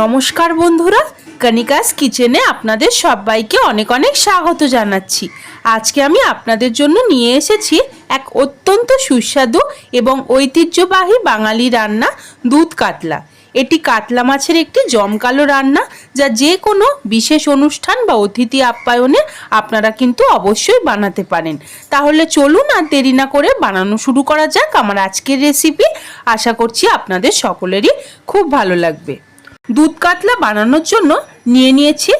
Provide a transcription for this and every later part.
নমস্কার বন্ধুরা কনিকাস কিচেনে আপনাদের সবাইকে অনেক অনেক স্বাগত জানাচ্ছি। আজকে আমি আপনাদের জন্য নিয়ে এসেছি এক অত্যন্ত সুস্বাদু এবং ঐতিহ্যবাহী বাঙালি রান্না, দুধ কাতলা। এটি কাতলা মাছের একটি জমকালো রান্না, যা যে কোনো বিশেষ অনুষ্ঠান বা অতিথি আপ্যায়নে আপনারা কিন্তু অবশ্যই বানাতে পারেন। তাহলে চলুন আর দেরি না করে বানানো শুরু করা যাক। আমার আজকের রেসিপি আশা করছি আপনাদের সকলেরই খুব ভালো লাগবে। দুধ কাতলা বানানোর জন্য নিয়ে নিয়েছি।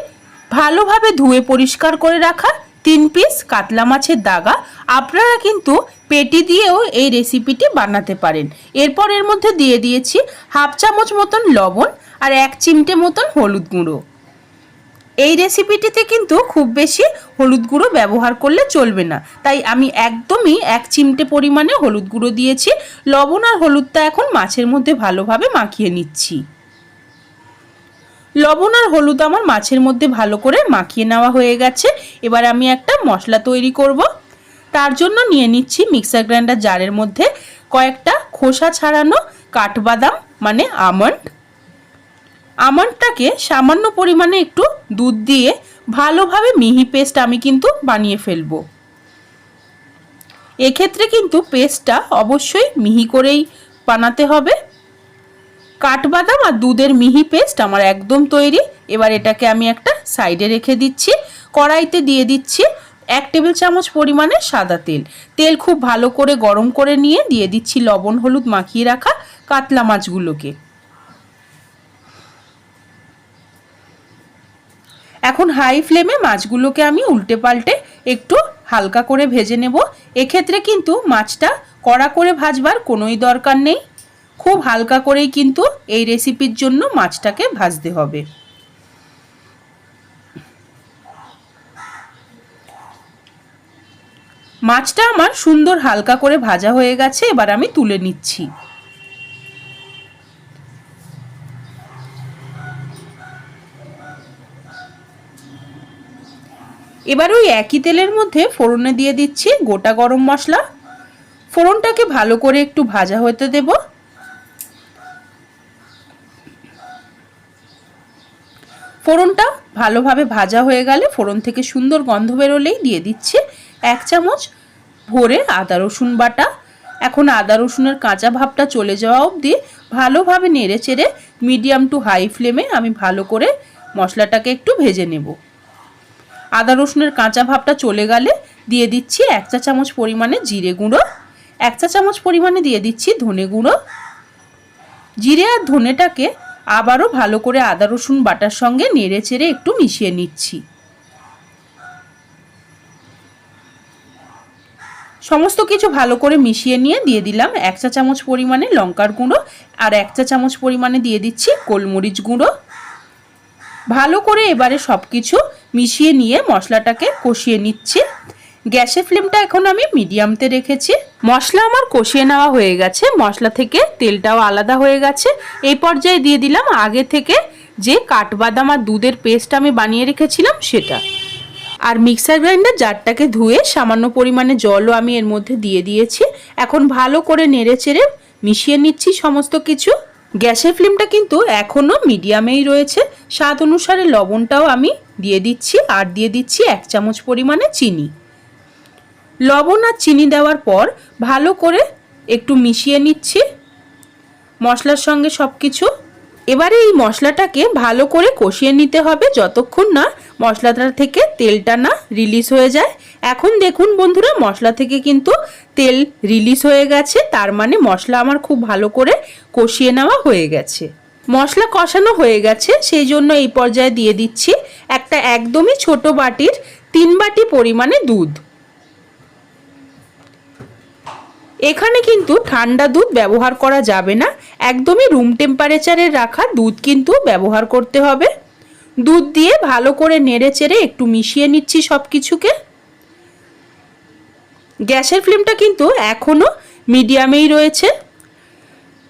ভালোভাবে ধুয়ে পরিষ্কার করে রাখা তিন পিস কাতলা মাছের দাগা। আপনারা কিন্তু পেটি দিয়েও এই রেসিপিটি বানাতে পারেন। এরপর এর মধ্যে দিয়ে দিয়েছি হাফ চামচ মতন লবণ আর এক চিমটে মতন হলুদ গুঁড়ো। এই রেসিপিটিতে কিন্তু খুব বেশি হলুদ গুঁড়ো ব্যবহার করলে চলবে না। তাই আমি একদমই এক চিমটে পরিমাণে হলুদ গুঁড়ো দিয়েছি। লবণ আর হলুদটা এখন মাছের মধ্যে ভালোভাবে মাখিয়ে নিচ্ছি। লবণ আর হলুদ আমার মাছের মধ্যে ভালো করে মাখিয়ে নেওয়া হয়ে গেছে। এবার আমি একটা মশলা তৈরি করব। তার জন্য নিয়ে নিচ্ছি মিক্সার গ্রাইন্ডার জারের মধ্যে কয়েকটা খোসা ছাড়ানো কাঠবাদাম মানে আমন্ড। আমন্ডটাকে সামান্য পরিমাণে একটু দুধ দিয়ে ভালোভাবে মিহি পেস্ট আমি কিন্তু বানিয়ে ফেলব। এক্ষেত্রে কিন্তু পেস্টটা অবশ্যই মিহি করেই বানাতে হবে। কাঠবাদাম আর দুধের মিহি পেস্ট আমার একদম তৈরি। এবার এটাকে আমি একটা সাইডে রেখে দিচ্ছি। কড়াইতে দিয়ে দিচ্ছি এক টেবিল চামচ পরিমাণে সাদা তেল। তেল খুব ভালো করে গরম করে নিয়ে দিয়ে দিচ্ছি লবণ, হলুদ মাখিয়ে রাখা কাতলা মাছগুলোকে। এখন হাই ফ্লেমে মাছগুলোকে আমি উল্টে পাল্টে একটু হালকা করে ভেজে নেব। এক্ষেত্রে কিন্তু মাছটা কড়া করে ভাজবার কোনোই দরকার নেই। খুব হালকা করেই কিন্তু এই রেসিপির জন্য মাছটাকে ভাজতে হবে। মাছটা আমার সুন্দর হালকা করে ভাজা হয়ে গেছে, এবার আমি তুলে নিচ্ছি। এবার ওই একই তেলের মধ্যে ফোড়নে দিয়ে দিচ্ছি গোটা গরম মশলা। ফোড়নটাকে ভালো করে একটু ভাজা হতে দেব। ফোড়নটা ভালোভাবে ভাজা হয়ে গেলে ফোড়ন থেকে সুন্দর গন্ধ বেরোলেই দিয়ে দিচ্ছি এক চামচ ভরে আদা রসুন বাটা। এখন আদা রসুনের কাঁচা ভাবটা চলে যাওয়া অবধি ভালোভাবে নেড়ে চেড়ে মিডিয়াম টু হাই ফ্লেমে আমি ভালো করে মশলাটাকে একটু ভেজে নেব। আদা রসুনের কাঁচা ভাবটা চলে গেলে দিয়ে দিচ্ছি এক চা চামচ পরিমাণে জিরে গুঁড়ো, এক চা চামচ পরিমাণে দিয়ে দিচ্ছি ধনে গুঁড়ো। জিরে আর ধনেটাকে আবারও ভালো করে আদা, রসুন বাটার সঙ্গে নেড়ে চেড়ে একটু মিশিয়ে নিচ্ছি। সমস্ত কিছু ভালো করে মিশিয়ে নিয়ে দিয়ে দিলাম এক চা চামচ পরিমাণে লঙ্কার গুঁড়ো আর এক চা চামচ পরিমাণে দিয়ে দিচ্ছি গোলমরিচ গুঁড়ো। ভালো করে এবারে সব কিছু মিশিয়ে নিয়ে মশলাটাকে কষিয়ে নিচ্ছি। গ্যাসের ফ্লেমটা এখন আমি মিডিয়ামতে রেখেছি। মশলা আমার কষিয়ে নেওয়া হয়ে গেছে। মশলা থেকে তেলটাও আলাদা হয়ে গেছে। এই পর্যায়ে দিয়ে দিলাম আগে থেকে যে কাঠবাদাম আর দুধের পেস্ট আমি বানিয়ে রেখেছিলাম সেটা। আর মিক্সার গ্রাইন্ডার জারটাকে ধুয়ে সামান্য পরিমাণে জলও আমি এর মধ্যে দিয়ে দিয়েছি। এখন ভালো করে নেড়ে চেড়ে মিশিয়ে নিচ্ছি সমস্ত কিছু। গ্যাসের ফ্লেমটা কিন্তু এখনও মিডিয়ামেই রয়েছে। স্বাদ অনুসারে লবণটাও আমি দিয়ে দিচ্ছি আর দিয়ে দিচ্ছি এক চামচ পরিমাণে চিনি। লবণ আর চিনি দেওয়ার পর ভালো করে একটু মিশিয়ে নিচ্ছি। মশলার সঙ্গে সব কিছু এবারে এই মশলাটাকে ভালো করে কষিয়ে নিতে হবে যতক্ষণ না মশলাটা থেকে তেলটা না রিলিজ হয়ে যায়। এখন দেখুন বন্ধুরা, মশলা থেকে কিন্তু তেল রিলিজ হয়ে গেছে, তার মানে মশলা আমার খুব ভালো করে কষিয়ে নেওয়া হয়ে গেছে। মশলা কষানো হয়ে গেছে, সেই জন্য এই পর্যায়ে দিয়ে দিচ্ছি একটা একদমই ছোট বাটির তিন বাটি পরিমাণে দুধ। এখানে কিন্তু ঠান্ডা দুধ ব্যবহার করা যাবে না। একদমই রুম টেম্পারেচারে রাখা দুধ কিন্তু ব্যবহার করতে হবে। দুধ দিয়ে ভালো করে নেড়ে চেড়ে একটু মিশিয়ে নিচ্ছি সব কিছুকে গ্যাসের ফ্লেমটা কিন্তু এখনও মিডিয়ামেই রয়েছে।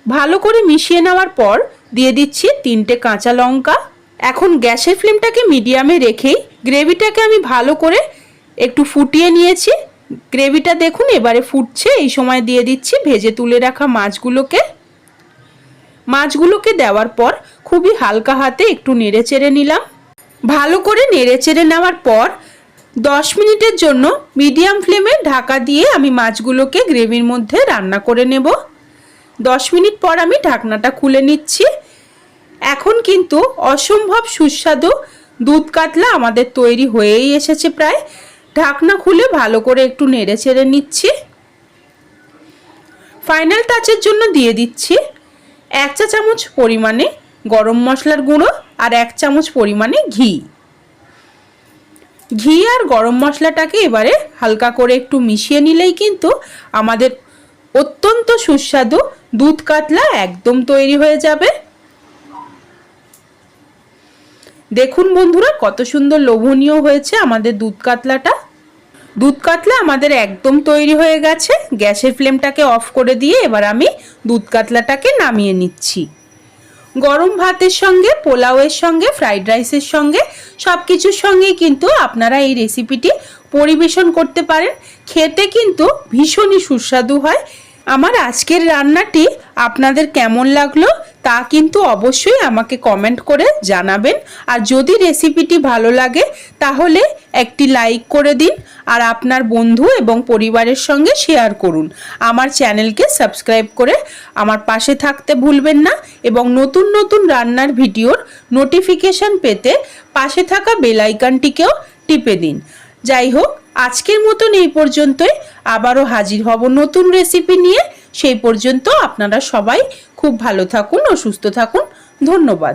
ভালো করে মিশিয়ে নেওয়ার পর দিয়ে দিচ্ছি তিনটে কাঁচা লঙ্কা। এখন গ্যাসের ফ্লেমটাকে মিডিয়ামে রেখেই গ্রেভিটাকে আমি ভালো করে একটু ফুটিয়ে নিয়েছি। গ্রেভিটা দেখুন, এবারে ফুটছে। এই সময় দিয়ে দিচ্ছি ভেজে তুলে রাখা মাছগুলোকে। মাছগুলোকে দেওয়ার পর খুবই হালকা হাতে একটু নেড়ে চেড়ে নিলাম। ভালো করে নেড়ে চেড়ে নেওয়ার পর দশ মিনিটের জন্য মিডিয়াম ফ্লেমে ঢাকা দিয়ে আমি মাছগুলোকে গ্রেভির মধ্যে রান্না করে নেব। দশ মিনিট পর আমি ঢাকনাটা খুলে নিচ্ছি। এখন কিন্তু অসম্ভব সুস্বাদু দুধ কাতলা আমাদের তৈরি হয়েই এসেছে প্রায়। ঢাকনা খুলে ভালো করে একটু নেড়ে চেড়ে নিচ্ছি। ফাইনাল টাচের জন্য দিয়ে দিচ্ছি এক চা চামচ পরিমাণে গরম মশলার গুঁড়ো আর এক চামচ পরিমাণে ঘি। ঘি আর গরম মশলাটাকে এবারে হালকা করে একটু মিশিয়ে নিলেই কিন্তু আমাদের অত্যন্ত সুস্বাদু দুধ কাতলা একদম তৈরি হয়ে যাবে। দেখুন বন্ধুরা, কত সুন্দর লোভনীয় হয়েছে আমাদের দুধ কাতলাটা। দুধ কাতলা আমাদের একদম তৈরি হয়ে গেছে। গ্যাসের ফ্লেমটাকে অফ করে দিয়ে এবার আমি দুধ কাতলাটাকে নামিয়ে নিচ্ছি। গরম ভাতের সঙ্গে, পোলাওয়ের সঙ্গে, ফ্রাইড রাইসের সঙ্গে সব কিছুর সঙ্গেই কিন্তু আপনারা এই রেসিপিটি পরিবেশন করতে পারেন। খেতে কিন্তু ভীষণই সুস্বাদু হয়। আমার আজকের রান্নাটি আপনাদের কেমন লাগল তা কিন্তু অবশ্যই আমাকে কমেন্ট করে জানাবেন। আর যদি রেসিপিটি ভালো লাগে, তাহলে একটি লাইক করে দিন আর আপনার বন্ধু এবং পরিবারের সঙ্গে শেয়ার করুন। আমার চ্যানেলকে সাবস্ক্রাইব করে আমার পাশে থাকতে ভুলবেন না এবং নতুন নতুন রান্নার ভিডিওর নোটিফিকেশন পেতে পাশে থাকা বেল আইকনটিকেও টিপে দিন। যাই হোক, আজকের মতন এই পর্যন্তই। আবারও হাজির হব নতুন রেসিপি নিয়ে। সেই পর্যন্ত আপনারা সবাই খুব ভালো থাকুন ও সুস্থ থাকুন। ধন্যবাদ।